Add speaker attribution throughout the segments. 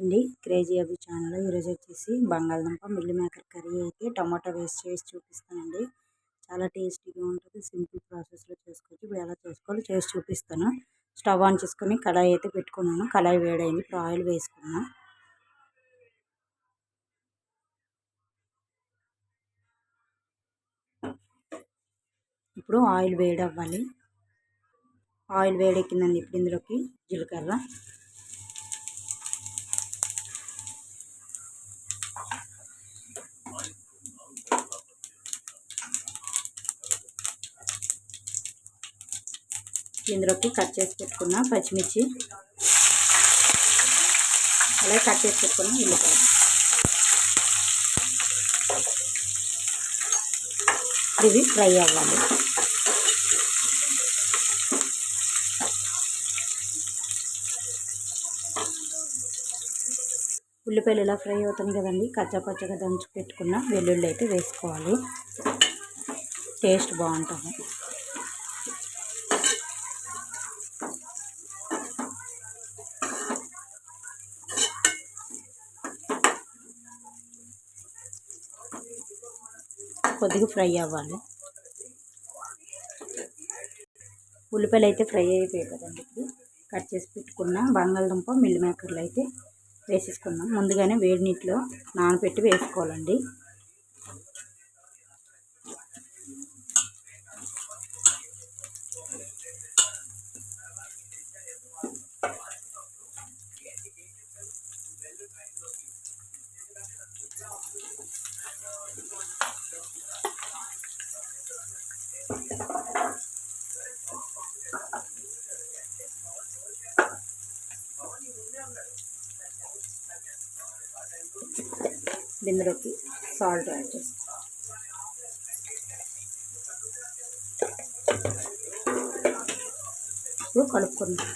Speaker 1: అండి. క్రేజీ అభి ఛానల్ ఈరోజు వచ్చేసి బంగాళదుంప మిల్లి మేకర్ కర్రీ అయితే టమాటా వేస్ట్ చేసి చూపిస్తానండి. చాలా టేస్టీగా ఉంటుంది. సింపుల్ ప్రాసెస్లో చేసుకోవచ్చు. ఇప్పుడు ఎలా చేసుకోవాలో చేసి చూపిస్తాను. స్టవ్ ఆన్ చేసుకొని కళాయి అయితే పెట్టుకున్నాను. కళాయి వేడైంది. ఇప్పుడు ఆయిల్ వేసుకున్నాను. ఇప్పుడు ఆయిల్ వేడి అవ్వాలి ఆయిల్ వేడెక్కిందండి ఇప్పుడు ఇందులోకి జీలకర్ర. ఇందులోకి కట్ చేసి పెట్టుకున్న పచ్చిమిర్చి. అలాగే కట్ చేసి పెట్టుకున్న ఉల్లిపాయ. ఇవి ఫ్రై అవ్వాలి. ఉల్లిపాయలు ఇలా ఫ్రై అవుతుంది కదండి కచ్చాపచ్చగా దంచి పెట్టుకున్న వెల్లుల్లి అయితే వేసుకోవాలి. టేస్ట్ బాగుంటుంది. కొద్దిగా ఫ్రై అవ్వాలి. ఉల్లిపాయలు అయితే ఫ్రై అయిపోయాయి కదండి ఇప్పుడు. కట్ చేసి పెట్టుకున్న బంగాళదుంప మిల్లి మేకర్లు అయితే వేసేసుకున్నాం ముందుగానే వేడి నీటిలో నానబెట్టి వేసుకోవాలండి. ఇందులోకి సాల్ట్ యాడ్ చేస్తాం. ఇప్పుడు కలుపుకుందాం.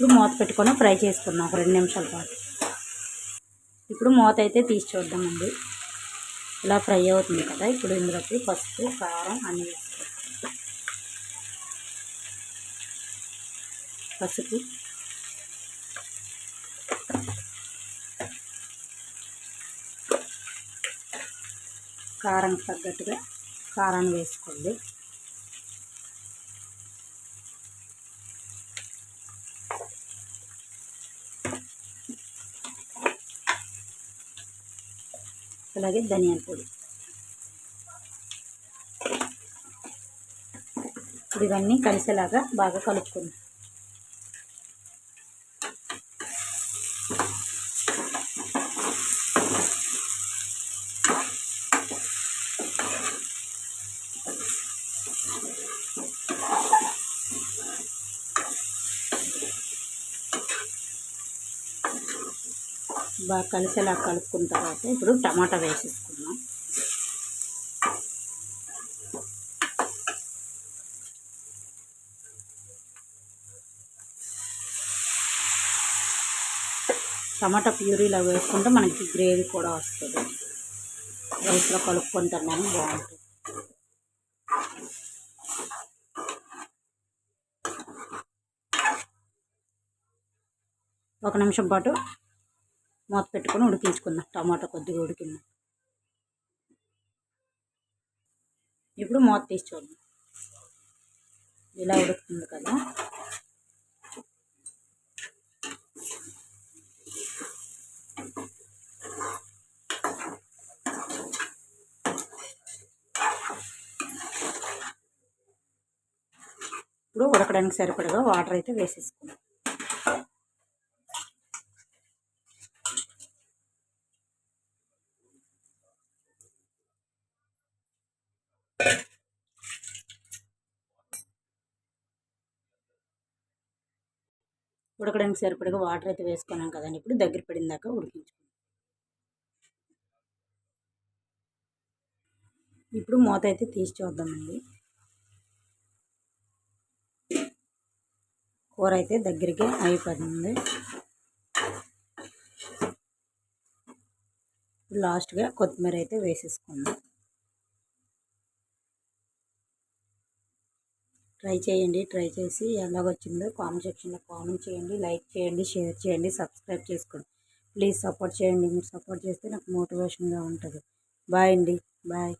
Speaker 1: ఇప్పుడు మూత పెట్టుకొని ఫ్రై చేసుకున్నాం ఒక రెండు నిమిషాల పాటు. ఇప్పుడు మూత అయితే తీసి చూద్దామండి. ఇలా ఫ్రై అవుతుంది కదా ఇప్పుడు ఇందులోకి పసుపు కారం అన్నీ వేసుకోవాలి. పసుపు. కారం తగ్గట్టుగా కారాన్ని వేసుకోండి. అలాగే ధనియాల పొడి. ఇవన్నీ కలిసేలాగా బాగా కలుపుకుందాం. బాగా కలిసేలా కలుపుకున్న తర్వాత ఇప్పుడు టమాటా వేసేసుకున్నాం టమాటా ప్యూరీలో వేసుకుంటే మనకి గ్రేవీ కూడా వస్తుంది. రైస్లో కలుపుకుంటున్నాము బాగుంటుంది. ఒక నిమిషం పాటు మూత పెట్టుకొని ఉడికించుకుందాం. టమాటా కొద్దిగా ఉడికిందాం. ఇప్పుడు మూత తీసి చూద్దాం. ఇలా ఉడుకుతుంది కదా. ఇప్పుడు ఉడకడానికి సరిపడగా వాటర్ అయితే వేసేసుకుందాం. ఉడకడానికి సరిపడగా వాటర్ అయితే వేసుకున్నాం కదండి. ఇప్పుడు దగ్గర పడిన దాకా ఇప్పుడు మూత అయితే తీసి చూద్దామండి. కూర అయితే దగ్గరికి అయిపోతుంది. లాస్ట్గా కొత్తిమీర అయితే వేసేసుకుందాం. ట్రై చేయండి ట్రై చేసి ఎలాగొచ్చిందో కామెంట్ సెక్షన్లో కామెంట్ చేయండి లైక్ చేయండి షేర్ చేయండి సబ్స్క్రైబ్ చేసుకోండి. ప్లీజ్ సపోర్ట్ చేయండి. మీరు సపోర్ట్ చేస్తే నాకు మోటివేషన్గా ఉంటుంది. బాయ్ అండి. బాయ్.